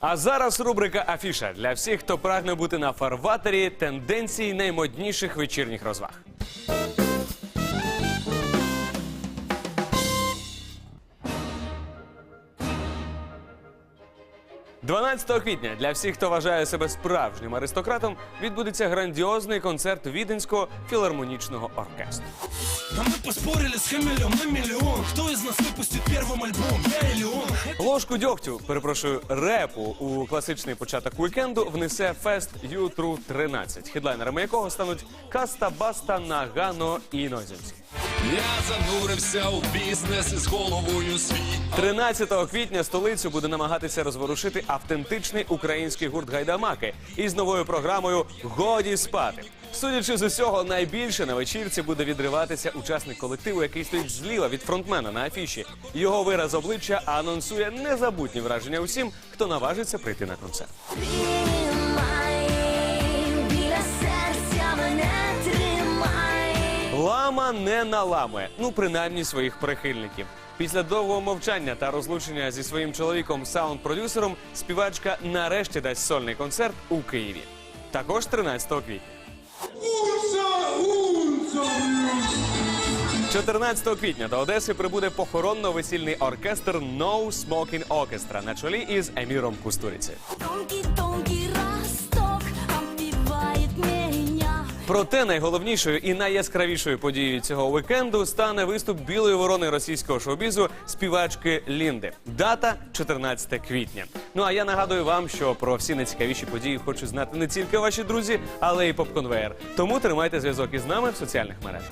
А зараз рубрика Афіша для всіх, хто прагне бути на фарватері тенденцій наймодніших вечірніх розваг. «12 квітня для всіх, хто вважає себе справжнім аристократом, відбудеться грандіозний концерт Віденського філармонічного оркестру. А мы поспорили с Хамелем на миллион Кто из нас выпустит первым альбом, я или он? Ложку дьогтю, перепрошую, репу у класичний початок уікенду внесе фест Ю-Тру 13, хедлайнерами якого стануть Каста Баста, Нагано і іноземці. Я занурився у бізнес із головою свій. 13 квітня столицю буде намагатися розворушити автентичний український гурт Гайдамаки із новою програмою Годі спати. Судячи з усього, найбільше на вечірці буде відриватися учасник колективу, який стоїть зліва від фронтмена на афіші. Його вираз обличчя анонсує незабутні враження усім, хто наважиться прийти на концерт. Не наламує, ну принаймні своїх прихильників. Після довгого мовчання та розлучення зі своїм чоловіком саунд-продюсером співачка нарешті дасть сольний концерт у Києві. Також 13 квітня. 14 квітня до Одеси прибуде похоронно-весільний оркестр No Smoking Orchestra на чолі із Еміром Кустуріці. Росток обвивает меня. Проте найголовнішою і найяскравішою подією цього вікенду стане виступ білої ворони російського шоу-бізу співачки Лінди. Дата 14 квітня. Ну а я нагадую вам, що про всі найцікавіші події хочуть знати не тільки ваші друзі, але й поп-конвеєр. Тому тримайте зв'язок із нами в соціальних мережах.